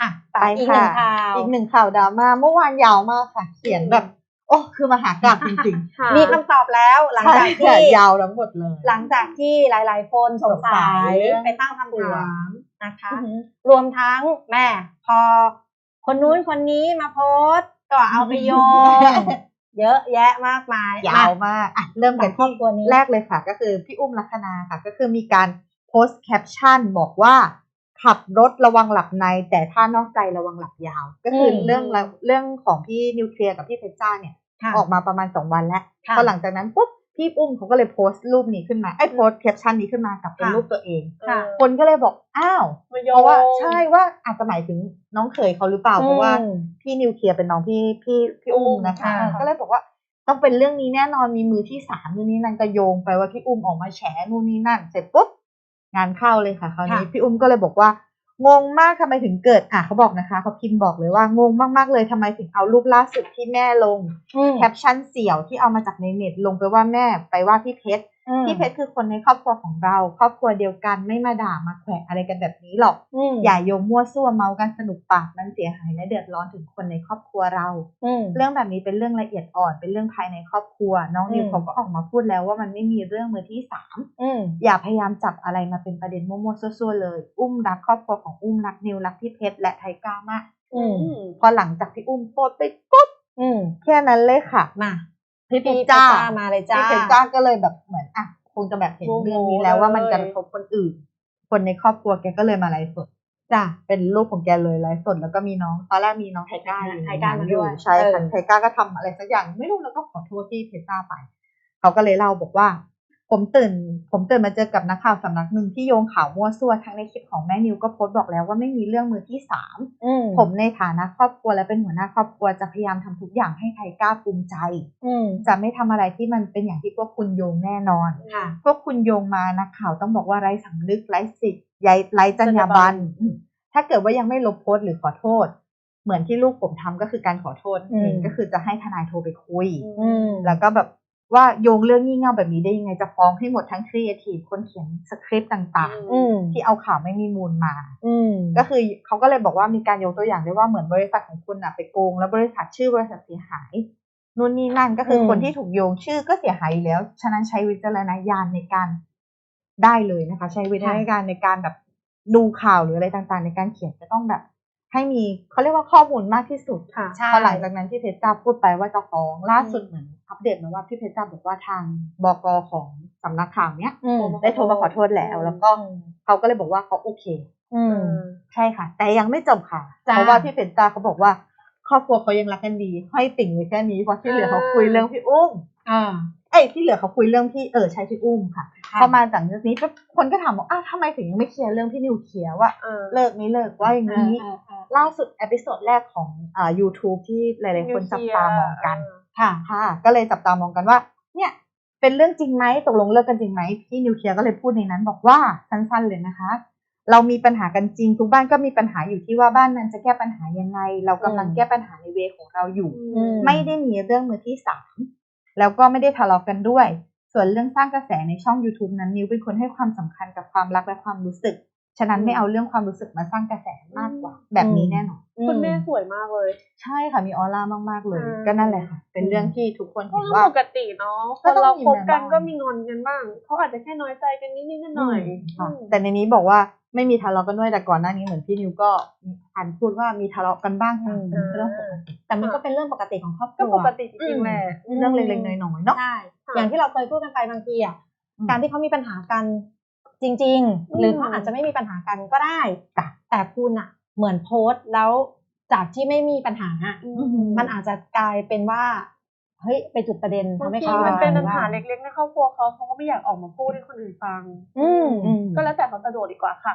อะไปอีกหนึ่งค่ะข่าวอีกหนึ่งข่าวดราม่าเมื่อวานยาวมากค่ะ เขียนแบบ โอ้คือมหากราบจริงค่ะมีคำตอบแล้วหลังๆใช่จากที่ค่ะยาวทั้งหมดเลย หลังจากที่หลายๆคนสงสัสงสัยยไปตั้งคำถามนะคะอือหือรวมทั้งแม่ พอคนนู้นคนนี้มาโพสต์ก็เอาไปโยงเยอะแยะมากมายยาวมากอะเริ่มกันครอที่บครัวนี้แรกเลยค่ะ ก็คือพี่อุ้มลัคนาค่ะ ก็คือมีการโพสต์แคปชั่นบอกว่า ขับรถระวังหลับใน แต่ถ้านอกใจระวังหลับยาว ก็คืออมเรื่องละเรื่องของพี่นิวเคลียร์กับพี่เพชรจ้าเนี่ยค่ะออกมาประมาณสองวันแล้วค่ะพอหลังจากนั้นปุ๊บพี่อุ้มเขาก็เลยโพสต์รูปนี้ขึ้นมาไอ้ยโพสต์แคปชั่นนี้ขึ้นมากับเป็นค่ะรูปตัวเองค่ะคนก็เลยบอกอ้าวมาโยเพงราะว่าใช่ว่าอาจจะหมายถึงน้องเขยเขาหรือเปล่าอืมเพราะว่าพี่นิวเคลียร์เป็นน้องพี่พี่พี่อุ้มนะคะค่ะก็เลยบอกว่าต้องเป็นเรื่องนี้แน่นอนมีมือที่สามนู่นนี่นั่นก็โยงไปว่าพี่อุ้มออกมาแฉนู่นนี่นั่น เสร็จปุ๊บ งานเข้าเลยค่ะคราวนี้พี่อุ้มก็เลยบอกว่างงมากทำไมถึงเกิดอะเขาบอกนะคะเขาพิมพ์บอกเลยว่างงมากๆเลยทำไมถึงเอารูปล่าสุดที่แม่ลงอืมแคปชั่นเสี่ยวที่เอามาจากในเน็ตลงไปว่าแม่ไปว่าพี่เพชรอืมพี่เพชรคือคนในครอบครัวของเรา ครอบครัวเดียวกันไม่มาด่ามาแขวะอะไรกันแบบนี้หรอกอืมอย่าโยงมั่วซั่วเมากันสนุกปากมันเสียหายและเดือดร้อนถึงคนในครอบครัวเราอืมเรื่องแบบนี้เป็นเรื่องละเอียดอ่อนเป็นเรื่องภายในครอบครัว น้องนิวอืมเขาก็ออกมาพูดแล้วว่ามันไม่มีเรื่องมือที่สามอืมอย่าพยายามจับอะไรมาเป็นประเด็นมั่วๆซั่วๆเลย อุ้มรักครอบครัวของอุ้มรักนิวรักพี่เพชรและไทก้ามากอืมพอหลังจากที่อุ้มโพสต์ไปปุ๊บอืมแค่นั้นเลยค่ะมา พี่เพพี่ชรเพชรจ้าจ้ามาเลยจ้าพี่เพชรจ้าก็เลยแบบเหมือนอะคงจะแบบเห็นเรื่องนี้แล้วว่ามันกระทบคนอื่น คนในครอบครัวแกก็เลยมาไลฟ์สดจ้าเป็นรูปของแกเลยไลฟ์สดแล้วก็มีน้องตอนแรกมีน้องไทก้าอยู่ไทก้ามาด้วยใช่เอค่ะอไทก้าก็ทำอะไรสักอย่าง ไม่รู้แล้วก็ขอโทษที่เพชรจ้าไปเขาก็เลยเล่าบอกว่า ผมตื่น ผมตื่นมาเจอกับนักข่าวสำนักหนึ่งที่โยงข่าวมั่วซั่วทั้งในคลิปของแม่นิวก็โพสต์บอกแล้วว่าไม่มีเรื่องมือที่สามอืมผมในฐานะครอบครัวและเป็นหัวหน้าครอบครัวจะพยายามทำทุกอย่างให้ไทก้าภูมิใจอืมจะไม่ทำอะไรที่มันเป็นอย่างที่พวกคุณโยงแน่นอนค่ะพวกคุณโยงมานักข่าวต้องบอกว่าไร้สำนึกไร้สิทธิ์ไร้ไร้จรรยาบรรณอืมถ้าเกิดว่ายังไม่ลบโพสต์หรือขอโทษเหมือนที่ลูกผมทำก็คือการขอโทษอืมเองก็คือจะให้ทนายโทรไปคุยอืมแล้วก็แบบ ว่าโยงเรื่องงี่เง่าแบบนี้ได้ยังไงจะฟ้องให้หมดทั้งครีเอทีฟคนเขียนสคริปต์ต่างอืมๆที่เอาข่าวไม่มีมูลมาอืมก็คือเขาก็เลยบอกว่ามีการยกตัวอย่างด้วยว่าเหมือนบริษัทของคุณอะไปโกง แล้วบริษัทชื่อบริษัทเสียหายนู่นนี่นั่นก็คืออมคนที่ถูกโยงชื่อก็เสียหายอยู่แล้ว ฉะนั้นใช้วิจารณญาณในการได้เลยนะคะ ใช้วิจารณญาณในการแบบดูข่าวหรืออะไรต่างๆ ในการเขียนจะต้องแบบ ให้มีเขาเรียกว่าข้อมูลมากที่สุดค่ะใช่พอหลังจากนั้นที่เพชรจ้าพูดไปว่าจะฟ้องล่าสุดเหมือนอัปเดตมาว่าพี่เพชรจ้าบอกว่าทางบกของสำนักข่าวเนี้ยอืมได้โทรมาขอโทษแล้ว แล้วก็เขาก็เลยบอกว่าเขาโอเค อืมใช่ค่ะ แต่ยังไม่จบค่ะจ้าเพราะว่าพี่เพชรจ้าเขาบอกว่า ครอบครัวเขายังรักกันดีห้อยติ่งไว้แค่นี้เพราะที่เหลือเขาคุยเรื่องพี่อุ้มอ่า เอ้ยที่เหลือเขาคุยเรื่องพี่เออใช่พี่อุ้มค่ะค่ะพอมาจากเรื่องนี้ปุ๊บคนก็ถามว่าอ้าวทำไมถึงยังไม่เคลียร์เรื่องพี่นิวเคลียร์ว่าเออเลิกไม่เลิกว่าอย่างนี้อ่าอ่าล่าสุดเอพิโซดแรกของอ่า YouTube ที่หลายๆคนจับตามองกันค่ะค่ะ ก็เลยจับตามองกันว่า เนี่ยเป็นเรื่องจริงไหมตกลงเลิกกันจริงไหมพี่นิวเคลียร์ก็เลยพูดในนั้นบอกว่าสั้นๆเลยนะคะ เรามีปัญหากันจริง ทุกบ้านก็มีปัญหาอยู่ที่ว่าบ้านนั้นจะแก้ปัญหายังไง เรากำลังอืมแก้ปัญหาในเวของเราอยู่อืมไม่ได้มีเรื่องมือที่สาม แล้วก็ไม่ได้ทะเลาะกันด้วย ส่วนเรื่องสร้างกระแสในช่อง YouTube นั้นนิวเป็นคนให้ความสำคัญกับความรักและความรู้สึก ฉะนั้นไม่เอาเรื่องความรู้สึกมาสร้างกระแสมากกว่า แบบนี้แน่นอนคุณแม่สวยมากเลย ใช่ค่ะมีออร่ามากๆเลยอืมก็นั่นแหละค่ะ เป็นเรื่องที่ทุกคนก็เห็นเรื่องว่าปกติเนาะคก็นต้องเรามีคบกันบ้างก็มีงอนกันบ้างเขาอาจจะแค่น้อยใจกันนิดๆหน่อยอืมๆค่ะอืมแต่ในนี้บอกว่า ไม่มีทะเลาะกันด้วยแต่ก่อนหน้านี้เหมือนพี่นิวก็อันพูดว่ามีทะเลาะกันบ้างค่ะอืมเป็นเรื่องปกติแต่มันก็เป็นเรื่องปกติของครอบคก็รัวปกติจริงๆแหละเรื่องเล็กๆน้อยๆเนาะใช่ค่ะอย่างที่เราเคยพูดกันไปบางทีอะอืมการที่เขามีปัญหากันจริงอืมๆหรือเขาอาจจะไม่มีปัญหากันก็ได้จ้ะแต่คุณอะ เหมือนโพสต์แล้วจากที่ไม่มีปัญหาอะมันอาจจะกลายเป็นว่า เฮ้ยไปจุดประเด็นบาทำงให้ทีเขามันเป็นปัญหาเล็กเล็กๆในครอบครัวเขาเขาก็ไม่อยากออกมาพูดให้คนอื่นฟัง อืมอืมก็แล้วแต่เขาสะดวกดีกว่าค่ะ